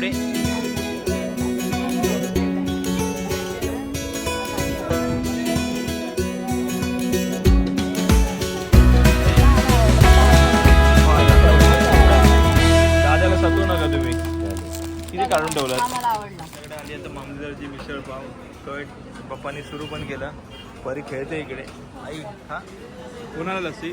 पुढे. दादाला सतवू नका तुम्ही. किती काढून आवडला आपल्याकडे आली आता मामलेदारची मिसळ पाव कट पप्पानी सुरू पण केला. परी खेळते इकडे. आई हा? कोणाला लस्सी?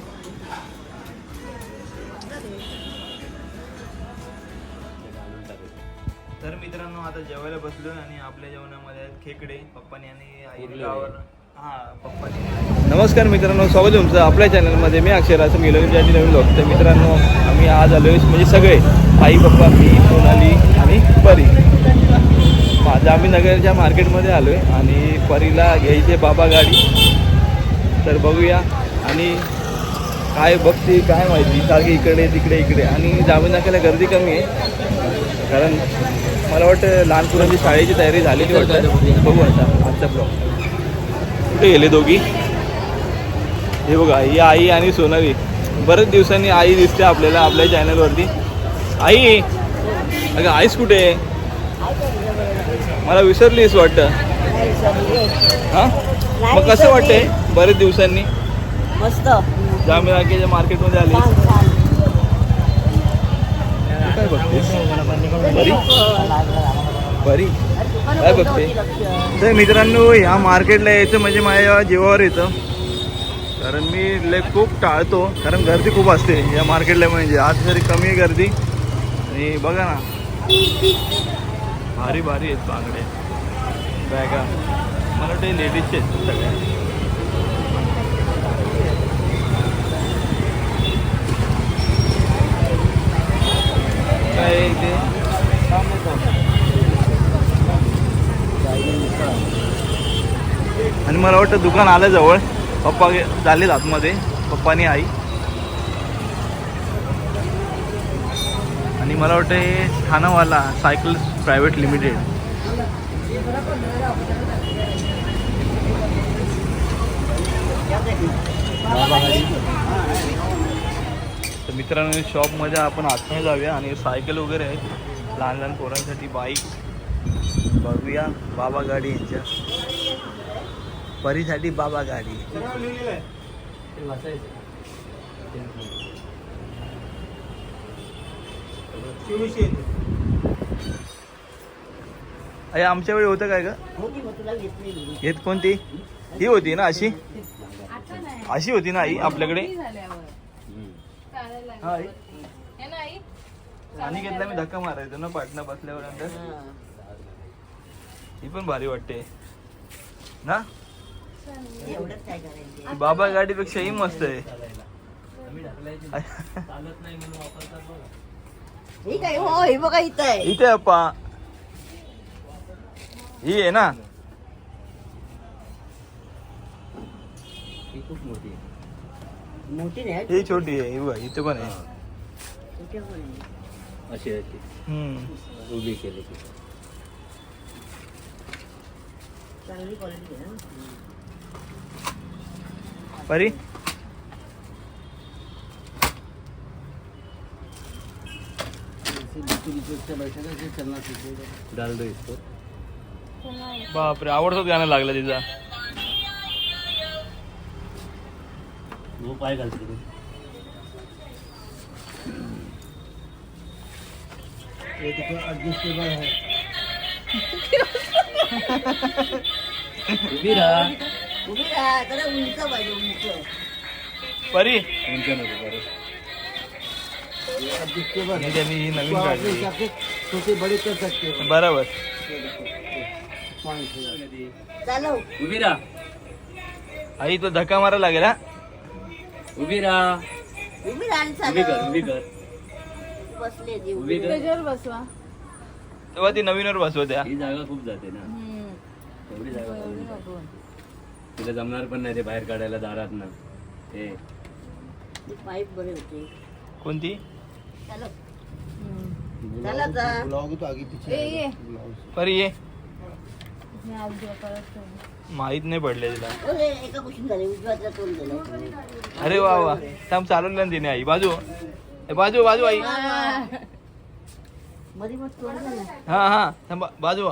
तर मित्रांनो आता जेवायला बसलो आणि आपल्या जेवणामध्ये आहेत खेकडे पप्पानी आणि हा पप्पानी. नमस्कार मित्रांनो स्वागत तुमचं आपल्या चॅनलमध्ये. मी अक्षर असं गेलो ज्यांनी नवीन लोक तर मित्रांनो आम्ही आज आलो म्हणजे सगळे आई पप्पा मी सोनाली आणि परी. माझं आम्ही नगरच्या मार्केटमध्ये आलो आहे आणि परीला घ्यायचे बाबा गाडी. तर बघूया आणि काय बघते काय माहिती. सारखी इकडे तिकडे इकडे. आणि जामीन नाक्याला गर्दी कमी आहे. कारण मला वाटतं लहान मुलांची शाळेची तयारी झालेली वाटतं. बघू आता आजचा ब्लॉग कुठे गेले दोघी? हे बघा ही आई आणि सोनाली. बरेच दिवसांनी आई दिसते आपल्याला आपल्या चॅनलवरती आई अगं आईस कुठे? आहे मला विसरलीस वाटतं. हां? मग कसं वाटतंय बरेच दिवसांनी? मस्त. जामीन नाक्याच्या मार्केटमध्ये आली काय बघतेस? बरी? बरी? काय बघते? तर मित्रांनो ह्या मार्केटला यायचं म्हणजे माझ्या जीवावर येतं. कारण मी लय खूप टाळतो. कारण गर्दी खूप असते या मार्केटला म्हणजे. आज तरी कमी आहे गर्दी. आणि बघा ना. भारी भारी आहेत बांगडे. बॅगा. मला ते लेडीजचे आहेत सगळ्या आणि मला वाटतं दुकान आलं जवळ. पप्पा झालेत आतमध्ये. पप्पानी आई. आणि मला वाटतं हे ठाणावाला सायकल प्रायव्हेट लिमिटेड. तर मित्रांनो शॉपमध्ये आपण आतमध्ये जाऊया आणि सायकल वगैरे आहेत. लहान लहान पोरांसाठी बाईक बघूया बाबा गाडी यांच्या. परीसाठी बाबा गाडी. अरे आमच्या वेळी होतं काय का घेत कोणती? ही होती ना अशी? अशी होती ना आई आपल्याकडे? हा, आई. आणि घेतला मी धक्का मारायचो ना पाटणा बसल्यावर नंतर ही पण भारी वाटते. ना? बाबा गाडीपेक्षा ही मस्त आहे. ठीक आहे हो हे बघा इथं आहे. इथे अप्पा ही आहे ना? मोठी नाही ही छोटी आहे ही बघ इथे पण आहे. छोटी पण आहे. अशी अशी. हम्म. उभी केली ती. चांगली क्वालिटी आहे ना. परी? डाल दो इसको बापरे आवडतोच गाणं लागलं तिचा. पाय घालते तू उभी राहा. उभी राहा. उंच पाहिजे उंच. परी. उंच नको बरं आणि त्यांनी ही नवीन काढली. छोटे बडे कर सकते बरोबर. चालव उभी राहा. आई तो धक्का मारायला लागेल हा? उभी राहा. उभी राहा आणि उभी कर उभी कर. बसले ती उभी. कर. तेव्हा ती नवीनवर बसवत्या ही जागा खूप जाते ना. एवढी जागा जाते. तिला जमणार पण नाही ते बाहेर काढायला दारात ना. ते पाईप बरे होते. कोणती? चालव चालव जा. परी ये. हे कुशीन झाले उजव्याचा तोंड झालं अरे वा वा. थांब चालवलं ना तिने आई. बाजू. ए, बाजू बाजू आई. हा हा. थांबा बाजू.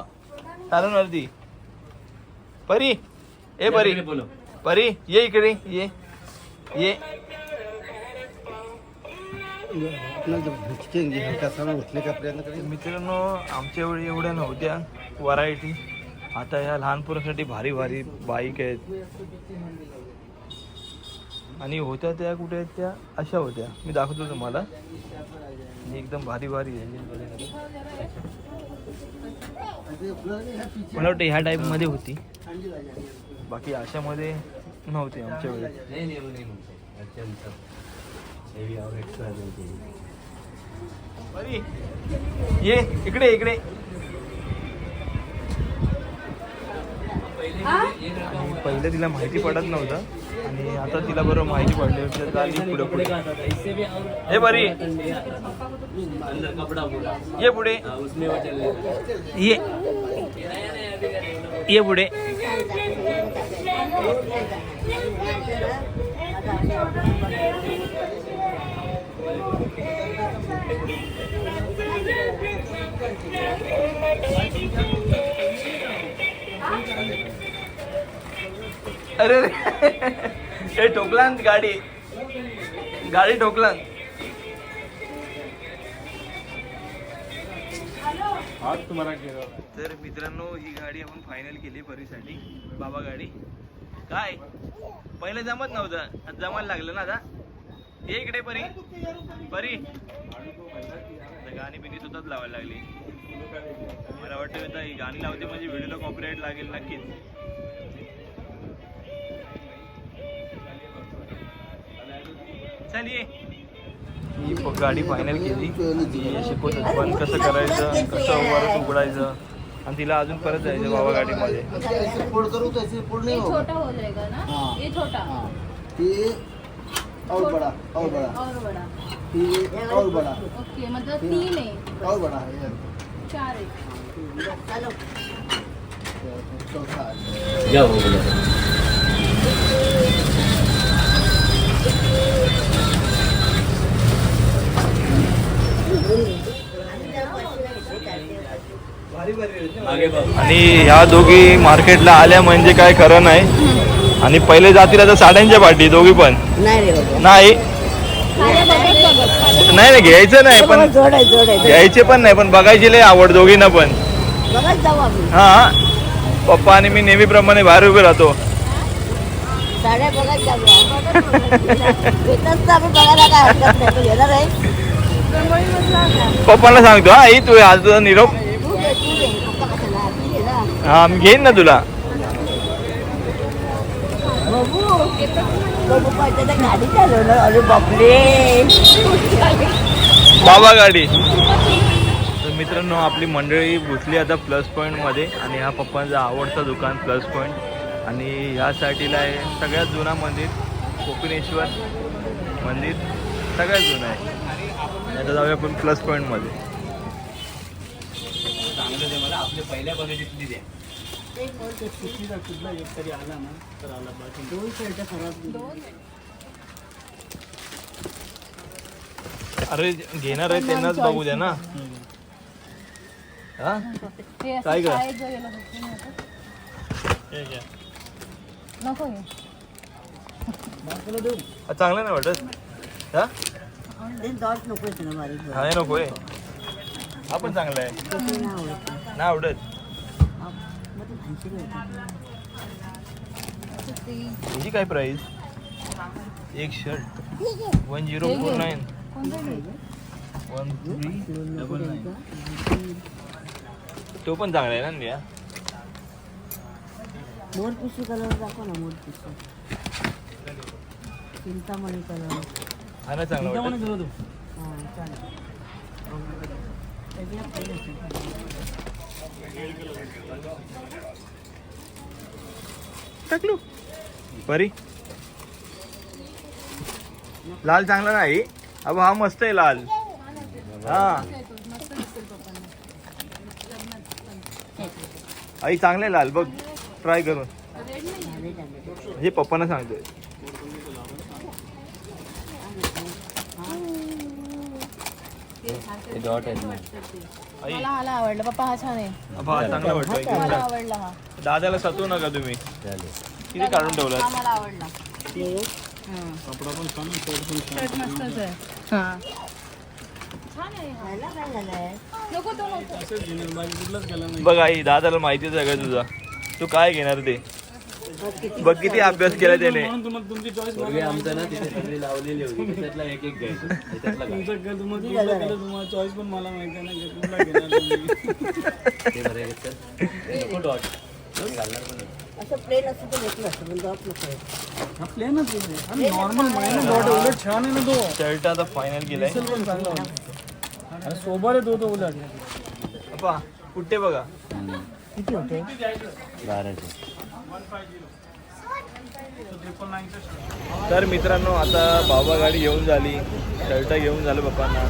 चालून वरती परी. ए परी. परी ये इकडे ये. ये. मित्रांनो आमच्या वेळी एवढ्या नव्हत्या. व्हरायटी आता ह्या लहान पोरांसाठी भारी भारी बाईक आहेत. आणि होत्या त्या कुठे आहेत त्या? अशा होत्या. मी दाखवतो तुम्हाला. एकदम भारी भारी मला वाटतं ह्या टाईपमध्ये होती. बाकी अशामध्ये नव्हती आमच्या वेळेस ये इकडे इकडे. आणि पहिले तिला माहिती पडत नव्हतं. आणि आता तिला बरोबर माहिती पडली. तर आली पुढे पुढे. हे बरी. ये पुढे. ये. ये पुढे. अरे. हे ठोकलान गाडी. गाडी ठोकलान. तर मित्रांनो ही गाडी आपण फायनल केली परीसाठी. बाबा गाडी. काय? पहिले जमत नव्हतं. आता जमायला लागलं ना आता. ये इकडे परी. परी. गाणी बिनी सुद्धाच लावायला लागली. मला वाटतं ही गाणी लावते म्हणजे व्हिडिओला कॉपीराईट लागेल नक्कीच. चल ये ही गाडी फायनल केली. शिकवतात पण कसं करायचं कसं वरच उघडायचं आणि तिला अजून परत जायचं बाबा गाडीमध्ये. फोल्ड करूँ तो ऐसे फोल्ड नहीं ये होगा छोटा हो जाएगा ना? हाँ। ये छोटा. हाँ. ये और बड़ा और बड़ा और बड़ा ये और बड़ा ओके मतलब तीन है और बड़ा है ये चार है चलो. चौथा क्या हो बोला मागे बघ आणि ह्या दोघी मार्केटला आल्या म्हणजे काय खरं नाही. आणि पहिले जातील आता साड्यांच्या पाठी दोघी पण. नाही नाही? नाही नाही घ्यायचं नाही पण घ्यायचे पण नाही पण बघायची लय आवड दोघींना पण. हा. पप्पा आणि मी नेहमीप्रमाणे बाहेर उभे राहतो. पप्पाला पप्पांना सांगतो हा आई तू आज तुझा निरोप. हा मी घेईन ना तुला. बाबा गाडी. तर मित्रांनो आपली मंडळी घुसली आता प्लस पॉईंटमध्ये आणि हा पप्पांचा आवडता दुकान प्लस पॉईंट आणि ह्या साठीला आहे सगळ्यात जुना मंदिर कोपिनेश्वर मंदिर सगळ्यात जुनं आहे. आता जाऊया आपण प्लस पॉईंटमध्ये चांगलं ते मला. आपल्या पहिल्या बघितली द्या दोन शर्ट खराब अरे घेणार आहे त्यांनाच बघू द्या ना. हा? हे काय हा, चांगलं नाही वाटत. हा? डॉट नको ना बारीक हा नाही हा पण चांगला आहे. नाही आवडत. नाही आवडत. मग ते फायशी होतं ती याची काय प्राइस एक shirt one zero four nine one three double nine तो पण चांगला आहे ना निया मोर पिशवी कलर दाखव ना मोर पिशवी. चिंतामणी कलर चांगला वाटत हां असेल. टाकलो. परी. लाल चांगला नाही. अबो हा मस्त आहे लाल. हा. आई चांगले लाल. बघ ट्राय करून. हे पप्पांना सांगतोय. ते डॉट आहेत ना. आई. मला हाला आवडला. पप्पा हा छान आहे. हा चांगला मला. आवडला हा. दादाला सतवू नका तुम्ही. चालेल. किती काढून हा ठेवलात मला आवडला. शर्ट मस्तच आहे. हा. हा. नको तो नको बघ आई दादाला माहितीच आहे का तुझा? तू काय घेणार ते? बघ किती अभ्यास केला त्याने. पूर्वी आमचं ना तिथे सगळी लावलेली होती त्याच्यातला एक एक घ्यायचं. त्याच्यातला काय? ते बरं आहे तर. नको डॉट घालणार पण नाही. असं प्लेन असतं तर घेतलं असतं पण डॉट नको शर्ट आता फायनल केलाय. अप्पा कुठे बघा? हम्म. किती होते? बाराशे. तर मित्रांनो आता बाबा गाडी घेऊन झाली शर्ट घेऊन झालं पप्पांना.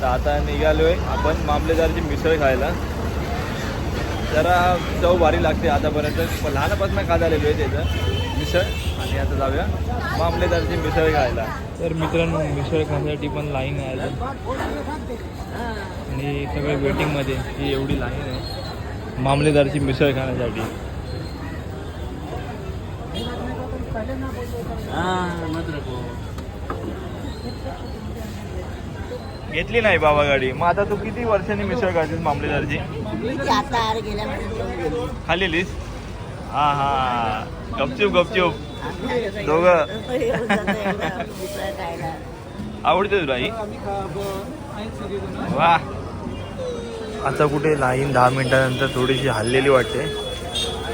तर आता निघालोय आपण मामलेदारची मिसळ खायला. जरा चव भारी लागते आतापर्यंत. पण लहानपासून खात आलेलो आहे त्याचं मिसळ. आणि आता जाऊया मामलेदारची मिसळ खायला. तर मित्रांनो मिसळ खाण्यासाठी पण लाईन आहे आणि सगळे वेटिंगमध्ये ही एवढी लाईन आहे. मामलेदारची मिसळ खाण्यासाठी हा मत नको घेतली नाही बाबा गाडी. मग आता तू किती वर्षांनी मिसळ खाशील मामलेदारची. खाल्लेलीस? हा हा. गपचूप गपचूप. दोघं. आवडते तुला आई वा. आता कुठे लाईन दहा मिनिटानंतर थोडीशी हल्लेली वाटते.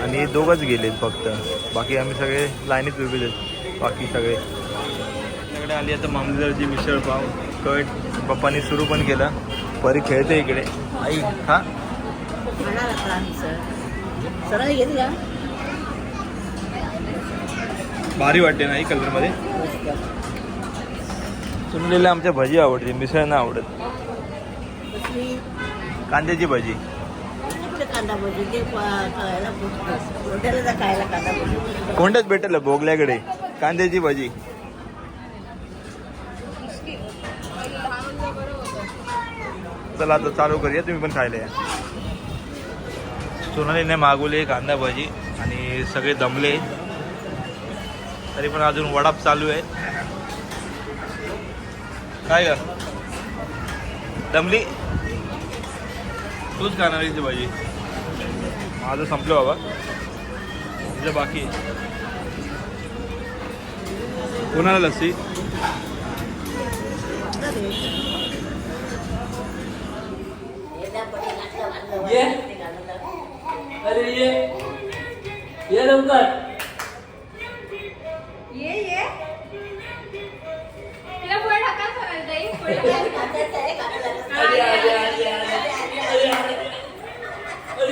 आणि दोघंच गेलेत फक्त. बाकी आम्ही सगळे लाईनीत उभे बाकी सगळे. आपल्याकडे आली आता मामलेदारची मिसळ पाव. कट. पप्पानी सुरू पण केलं. परी खेळते इकडे. आई हा भारी वाटते ना कलरमध्ये? सुनलेल्या आमच्या भजी आवडते. मिसळ नाही आवडत. कांद्याची भजी. कांदा भजी ते खायला खायला कांदा भजी. कोणत्याच भेटेल भोगल्याकडे कांद्याची भजी. चला आता चालू करूया. तुम्ही पण खायला या. सोनालीने मागवले कांदा भजी आणि सगळे दमले. तरी पण अजून वडाप चालू आहे. काय का दमली? तूच खाणार ती भाजी. माझं संपलं बाबा. तिचं बाकी. कोणाला लस्सी? ये. अरे ये. ये लवकर. ये ये. तिला पुढे ढकल करायला ताई. पुढे ढकल. अरे अरे अरे अरे अरे अरे अरे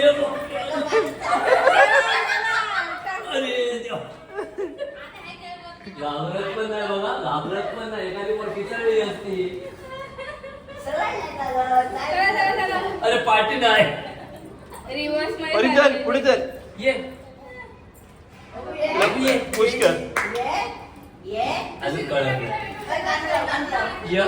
देवा. घाबरत पण नाही बघा घाबरत पण नाही एखादी मोठी चढली असती चला, चला, चला. नाही Reverse मध्ये परी चल. पुढे चल. ये. ये. पुष्कर अजून कळत नाही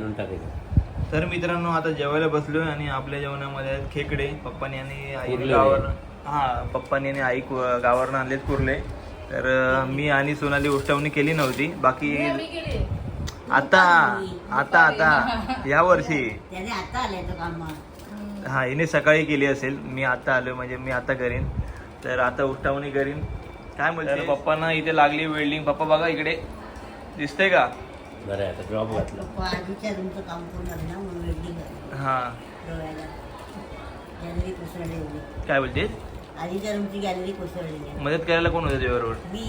आणून टाकायचं तर मित्रांनो आता जेवायला बसलोय आणि आपल्या जेवणामध्ये आहेत खेकडे. पप्पानी आणि आई कुर्ले. गावावर हा पप्पानी आणि आई कु- गावावरनं आणलेत कुर्ले. तर अं, मी आणि सोनाली उष्टावणी केली नव्हती. बाकी. आता आता आता. या वर्षी. त्याने आता आलाय तो कामात हा हिने सकाळी केली असेल. मी आता आलो म्हणजे मी आता करीन. तर आता उष्टावणी करीन. काय म्हणते पप्पांना इथे लागली वेल्डिंग. पप्पा बघा इकडे. दिसतंय का? बरं आहे आता ड्रॉप घातला. पप्पा आधीच्या रूमचं काम करून आलं ना म्हणून वेल्डिंग हा. डोळ्याला. गॅलरी कोसळली एवढी काय बोलते आधीच्या रूमची गॅलरी कोसळलेली आहे. मदत करायला कोण होतं तुझ्याबरोबर मी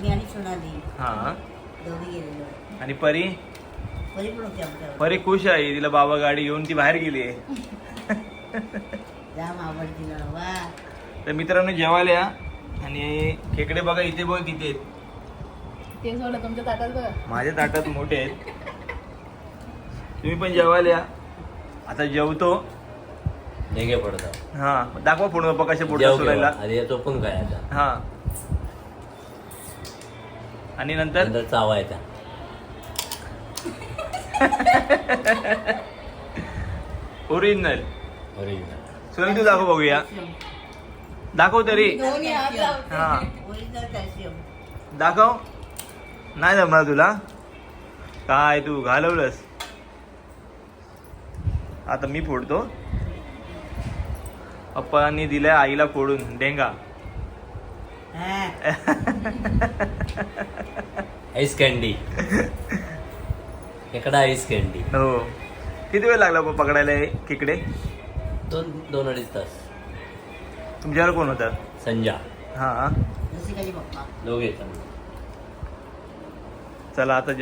मी आणि सोनाली हा. दोघी गेलेलो. आणि परी? परी पण होती आमच्यावर. परी खुश आहे तिला बाबा गाडी घेऊन ती बाहेर गेली आहे. जाम आवडती ना वा. तर मित्रांनो जेवायला या. आणि खेकडे बघा इथे बघा किती आहेत. ते सोडलं तुमच्या ताटात बघा. माझ्या ताटात मोठे आहेत. तुम्ही पण जेवायला या. आता जेवतो. नेगे पडतात हा दाखवा पूर्ण पप्पा कसे पोट जेव सोडायला? आधी तो पण काय आता? हा. आणि नंतर? नंतर चावायचा ओरिजिनल ओरिजिनल सोनी तू दाखव बघूया. दाखव तरी. दोन्ही हात लाव. हा ओरिजिनल कॅल्शियम दाखव. नाही जमणार तुला? काय तू घालवलंस? आता मी फोडतो. पप्पांनी दिलाय आईला फोडून डेंगा. आईस कॅन्डी खेकडा आईस कॅन्डी हो. किती वेळ लागला पप्पा पकडायला हे खेकडे? दोन दोन अडीच तास. तुमच्यावर कोण होता? संजा. हा. दोघे चला आता